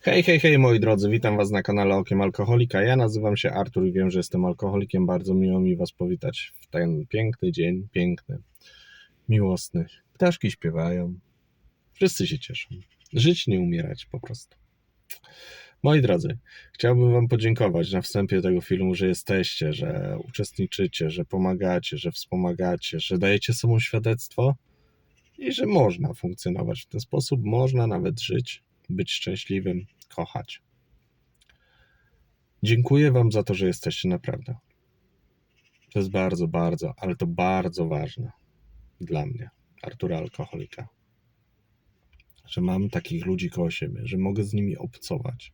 Hej, hej, hej moi drodzy, witam was na kanale Okiem Alkoholika. Ja nazywam się Artur i wiem, że jestem alkoholikiem. Bardzo miło mi was powitać w ten piękny dzień, piękny, miłosny. Ptaszki śpiewają, wszyscy się cieszą. Żyć, nie umierać po prostu. Moi drodzy, chciałbym wam podziękować na wstępie tego filmu, że jesteście, że uczestniczycie, że pomagacie, że wspomagacie, że dajecie sobą świadectwo i że można funkcjonować w ten sposób, można nawet żyć być szczęśliwym, kochać. Dziękuję Wam za to, że jesteście naprawdę. To jest bardzo, bardzo, ale to bardzo ważne dla mnie, Artura Alkoholika. Że mam takich ludzi koło siebie, że mogę z nimi obcować,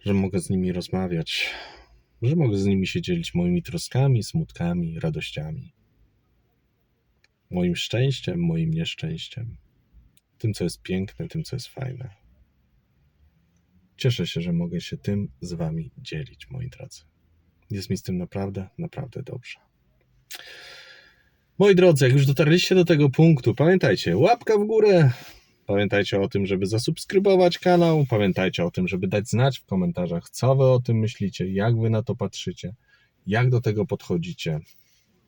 że mogę z nimi rozmawiać, że mogę z nimi się dzielić moimi troskami, smutkami, radościami, moim szczęściem, moim nieszczęściem tym, co jest piękne, tym, co jest fajne. Cieszę się, że mogę się tym z Wami dzielić, moi drodzy. Jest mi z tym naprawdę, naprawdę dobrze. Moi drodzy, jak już dotarliście do tego punktu, pamiętajcie, łapka w górę. Pamiętajcie o tym, żeby zasubskrybować kanał. Pamiętajcie o tym, żeby dać znać w komentarzach, co Wy o tym myślicie, jak Wy na to patrzycie, jak do tego podchodzicie,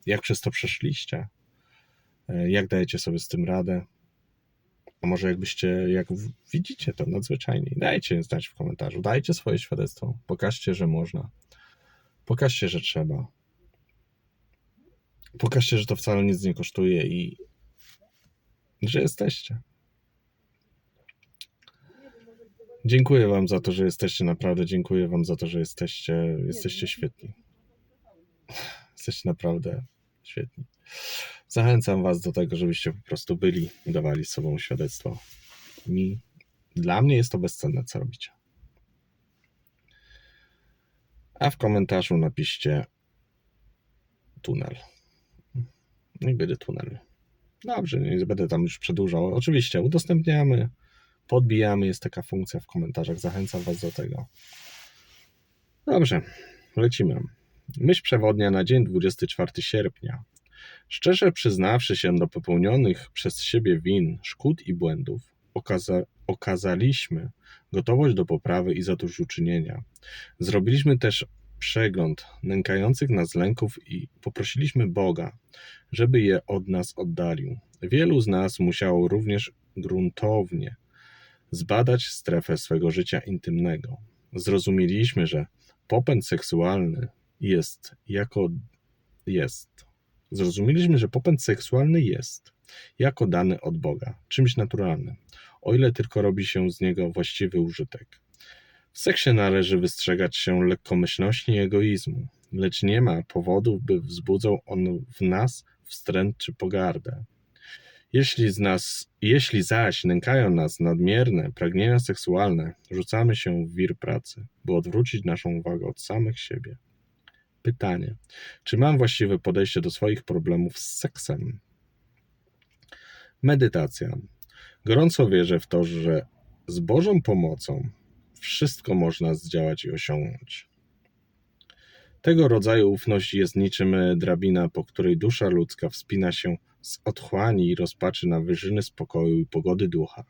jak przez to przeszliście, e, jak dajecie sobie z tym radę. A może jakbyście, jak widzicie to nadzwyczajnie, dajcie znać w komentarzu, dajcie swoje świadectwo, pokażcie, że można, pokażcie, że trzeba, pokażcie, że to wcale nic nie kosztuje i że jesteście. Dziękuję Wam za to, że jesteście, naprawdę dziękuję Wam za to, że jesteście, jesteście świetni. Jesteście naprawdę świetni. Zachęcam Was do tego, żebyście po prostu byli i dawali sobą świadectwo. Mi, dla mnie jest to bezcenne, co robicie. A w komentarzu napiszcie tunel. I będzie tunel. Dobrze, nie będę tam już przedłużał. Oczywiście udostępniamy, podbijamy, jest taka funkcja w komentarzach. Zachęcam Was do tego. Dobrze, lecimy. Myśl przewodnia na dzień 24 sierpnia. Szczerze przyznawszy się do popełnionych przez siebie win, szkód i błędów, okaza okazaliśmy gotowość do poprawy i zadośćuczynienia. Zrobiliśmy też przegląd nękających nas lęków i poprosiliśmy Boga, żeby je od nas oddalił. Wielu z nas musiało również gruntownie zbadać strefę swego życia intymnego. Zrozumieliśmy, że popęd seksualny jest jako jest Zrozumieliśmy, że popęd seksualny jest, jako dany od Boga, czymś naturalnym, o ile tylko robi się z niego właściwy użytek. W seksie należy wystrzegać się lekkomyślności i egoizmu, lecz nie ma powodów, by wzbudzał on w nas wstręt czy pogardę. Jeśli, z nas, jeśli zaś nękają nas nadmierne pragnienia seksualne, rzucamy się w wir pracy, by odwrócić naszą uwagę od samych siebie. Pytanie: czy mam właściwe podejście do swoich problemów z seksem? Medytacja. Gorąco wierzę w to, że z Bożą pomocą wszystko można zdziałać i osiągnąć. Tego rodzaju ufność jest niczym drabina, po której dusza ludzka wspina się z otchłani i rozpaczy na wyżyny spokoju i pogody ducha.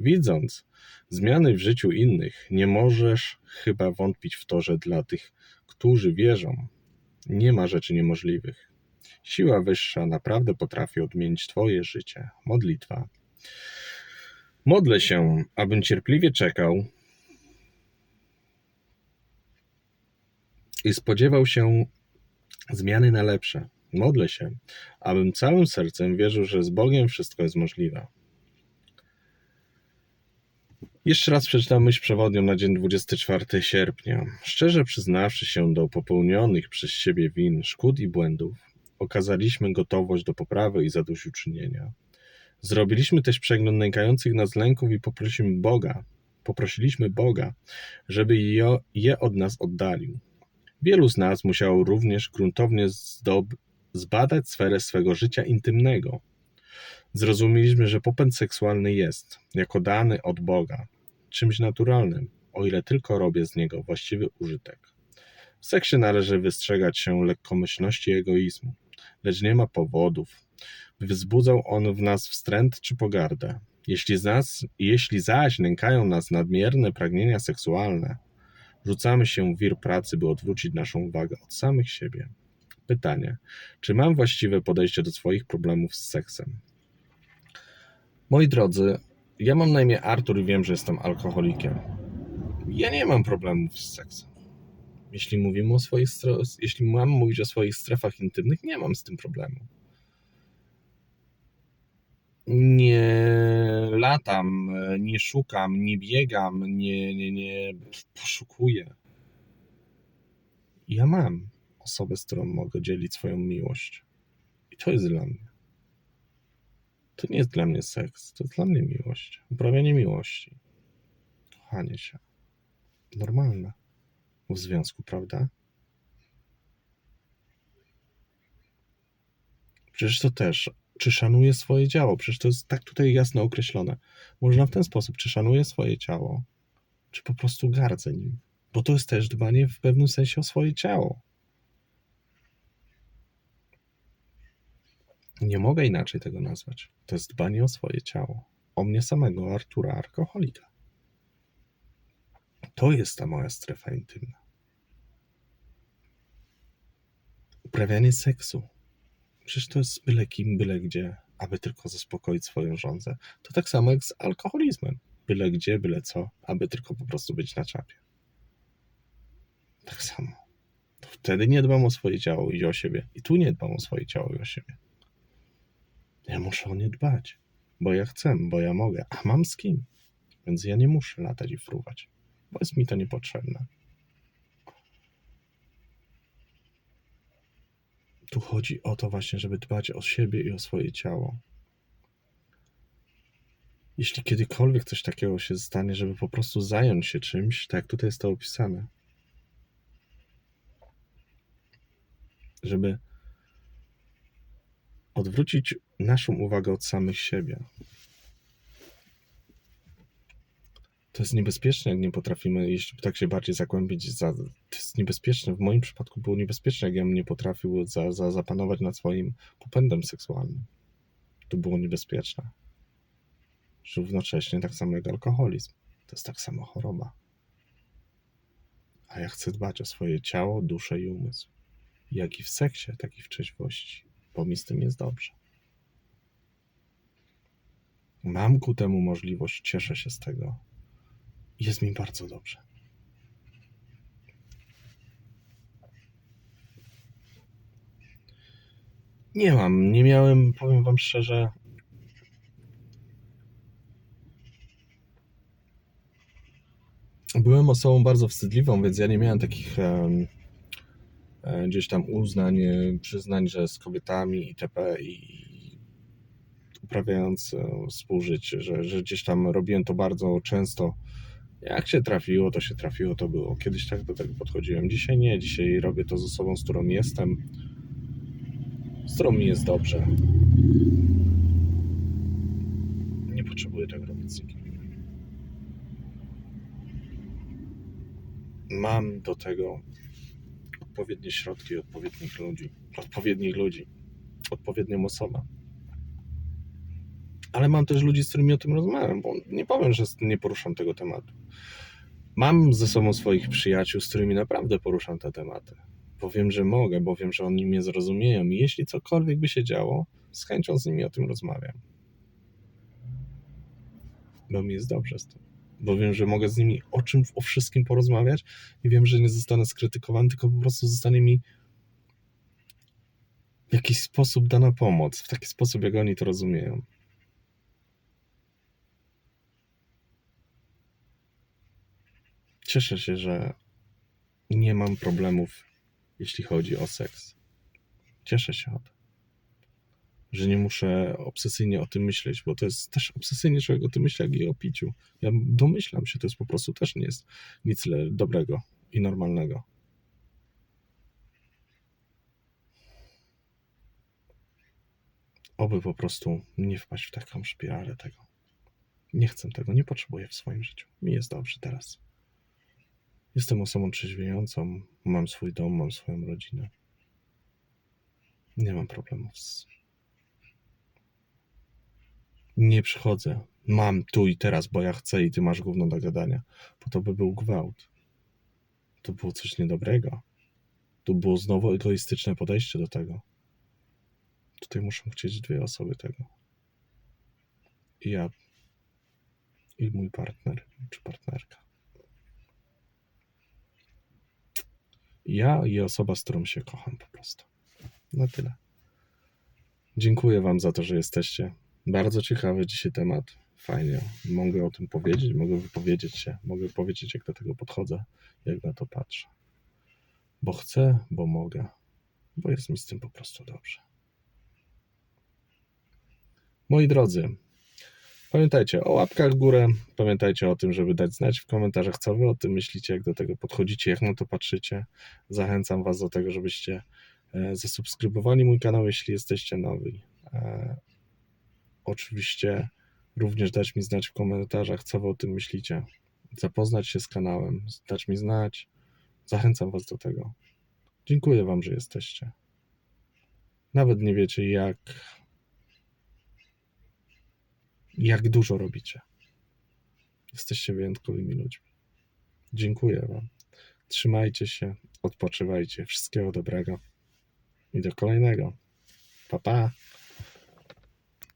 Widząc zmiany w życiu innych, nie możesz chyba wątpić w to, że dla tych którzy wierzą, nie ma rzeczy niemożliwych. Siła wyższa naprawdę potrafi odmienić Twoje życie. Modlitwa. Modlę się, abym cierpliwie czekał i spodziewał się zmiany na lepsze. Modlę się, abym całym sercem wierzył, że z Bogiem wszystko jest możliwe. Jeszcze raz przeczytam myśl przewodnią na dzień 24 sierpnia. Szczerze przyznawszy się do popełnionych przez siebie win, szkód i błędów, okazaliśmy gotowość do poprawy i zadośćuczynienia. Zrobiliśmy też przegląd nękających nas lęków i poprosimy Boga, poprosiliśmy Boga, żeby je, je od nas oddalił. Wielu z nas musiało również gruntownie zdob, zbadać sferę swego życia intymnego. Zrozumieliśmy, że popęd seksualny jest, jako dany od Boga, czymś naturalnym, o ile tylko robię z niego właściwy użytek. W seksie należy wystrzegać się lekkomyślności i egoizmu, lecz nie ma powodów, by wzbudzał on w nas wstręt czy pogardę. Jeśli, nas, jeśli zaś nękają nas nadmierne pragnienia seksualne, rzucamy się w wir pracy, by odwrócić naszą uwagę od samych siebie. Pytanie: czy mam właściwe podejście do swoich problemów z seksem? Moi drodzy, ja mam na imię Artur i wiem, że jestem alkoholikiem. Ja nie mam problemów z seksem. Jeśli mówimy o swoich, jeśli mam mówić o swoich strefach intymnych, nie mam z tym problemu. Nie latam, nie szukam, nie biegam, nie, nie, nie poszukuję. Ja mam osobę, z którą mogę dzielić swoją miłość. I to jest dla mnie. To nie jest dla mnie seks, to jest dla mnie miłość. Uprawianie miłości. Kochanie się. Normalne. W związku, prawda? Przecież to też, czy szanuję swoje ciało? Przecież to jest tak tutaj jasno określone. Można w ten sposób, czy szanuję swoje ciało, czy po prostu gardzę nim. Bo to jest też dbanie w pewnym sensie o swoje ciało. Nie mogę inaczej tego nazwać. To jest dbanie o swoje ciało. O mnie samego, Artura, alkoholika. To jest ta moja strefa intymna. Uprawianie seksu. Przecież to jest byle kim, byle gdzie, aby tylko zaspokoić swoją żądzę. To tak samo jak z alkoholizmem. Byle gdzie, byle co, aby tylko po prostu być na czapie. Tak samo. To wtedy nie dbam o swoje ciało i o siebie. I tu nie dbam o swoje ciało i o siebie. Ja muszę o nie dbać, bo ja chcę, bo ja mogę, a mam z kim. Więc ja nie muszę latać i fruwać, bo jest mi to niepotrzebne. Tu chodzi o to właśnie, żeby dbać o siebie i o swoje ciało. Jeśli kiedykolwiek coś takiego się stanie, żeby po prostu zająć się czymś, tak jak tutaj jest to opisane, żeby odwrócić naszą uwagę od samych siebie. To jest niebezpieczne, jak nie potrafimy, jeśli tak się bardziej zagłębić, za, to jest niebezpieczne. W moim przypadku było niebezpieczne, jak ja nie potrafił za, za, zapanować nad swoim popędem seksualnym. To było niebezpieczne. Równocześnie tak samo jak alkoholizm. To jest tak samo choroba. A ja chcę dbać o swoje ciało, duszę i umysł. Jak i w seksie, tak i w trzeźwości, bo mi z tym jest dobrze. Mam ku temu możliwość, cieszę się z tego. Jest mi bardzo dobrze. Nie mam, nie miałem, powiem Wam szczerze. Byłem osobą bardzo wstydliwą, więc ja nie miałem takich e, gdzieś tam uznań, e, przyznań, że z kobietami itp. i uprawiając e, współżycie, że, że gdzieś tam robiłem to bardzo często. Jak się trafiło, to się trafiło, to było. Kiedyś tak do tego podchodziłem. Dzisiaj nie, dzisiaj robię to z osobą, z którą jestem, z którą mi jest dobrze. Nie potrzebuję tego robić z nikim. Mam do tego odpowiednie środki, odpowiednich ludzi, odpowiednich ludzi, odpowiednią osobę ale mam też ludzi, z którymi o tym rozmawiam, bo nie powiem, że nie poruszam tego tematu. Mam ze sobą swoich przyjaciół, z którymi naprawdę poruszam te tematy. Bo wiem, że mogę, bo wiem, że oni mnie zrozumieją i jeśli cokolwiek by się działo, z chęcią z nimi o tym rozmawiam. Bo mi jest dobrze z tym. Bo wiem, że mogę z nimi o czym, o wszystkim porozmawiać i wiem, że nie zostanę skrytykowany, tylko po prostu zostanie mi w jakiś sposób dana pomoc, w taki sposób, jak oni to rozumieją. Cieszę się, że nie mam problemów, jeśli chodzi o seks. Cieszę się o to. Że nie muszę obsesyjnie o tym myśleć, bo to jest też obsesyjnie człowiek o tym myśli, jak i o piciu. Ja domyślam się, to jest po prostu też nie jest nic dobrego i normalnego. Oby po prostu nie wpaść w taką szpiralę tego. Nie chcę tego, nie potrzebuję w swoim życiu. Mi jest dobrze teraz. Jestem osobą trzeźwiejącą, mam swój dom, mam swoją rodzinę. Nie mam problemów z. Nie przychodzę mam tu i teraz, bo ja chcę i ty masz gówno do gadania, bo to by był gwałt. To było coś niedobrego. To było znowu egoistyczne podejście do tego. Tutaj muszą chcieć dwie osoby tego. I ja, i mój partner, czy partnerka. Ja i osoba, z którą się kocham po prostu. Na tyle. Dziękuję Wam za to, że jesteście. Bardzo ciekawy dzisiaj temat. Fajnie. Mogę o tym powiedzieć, mogę wypowiedzieć się, mogę powiedzieć, jak do tego podchodzę, jak na to patrzę. Bo chcę, bo mogę, bo jest mi z tym po prostu dobrze. Moi drodzy, pamiętajcie o łapkach w górę, pamiętajcie o tym, żeby dać znać w komentarzach, co Wy o tym myślicie, jak do tego podchodzicie, jak na to patrzycie. Zachęcam Was do tego, żebyście e, zasubskrybowali mój kanał, jeśli jesteście nowi. Oczywiście również dać mi znać w komentarzach, co wy o tym myślicie. Zapoznać się z kanałem, dać mi znać. Zachęcam was do tego. Dziękuję wam, że jesteście. Nawet nie wiecie, jak, jak dużo robicie. Jesteście wyjątkowymi ludźmi. Dziękuję wam. Trzymajcie się, odpoczywajcie. Wszystkiego dobrego i do kolejnego. Pa, pa.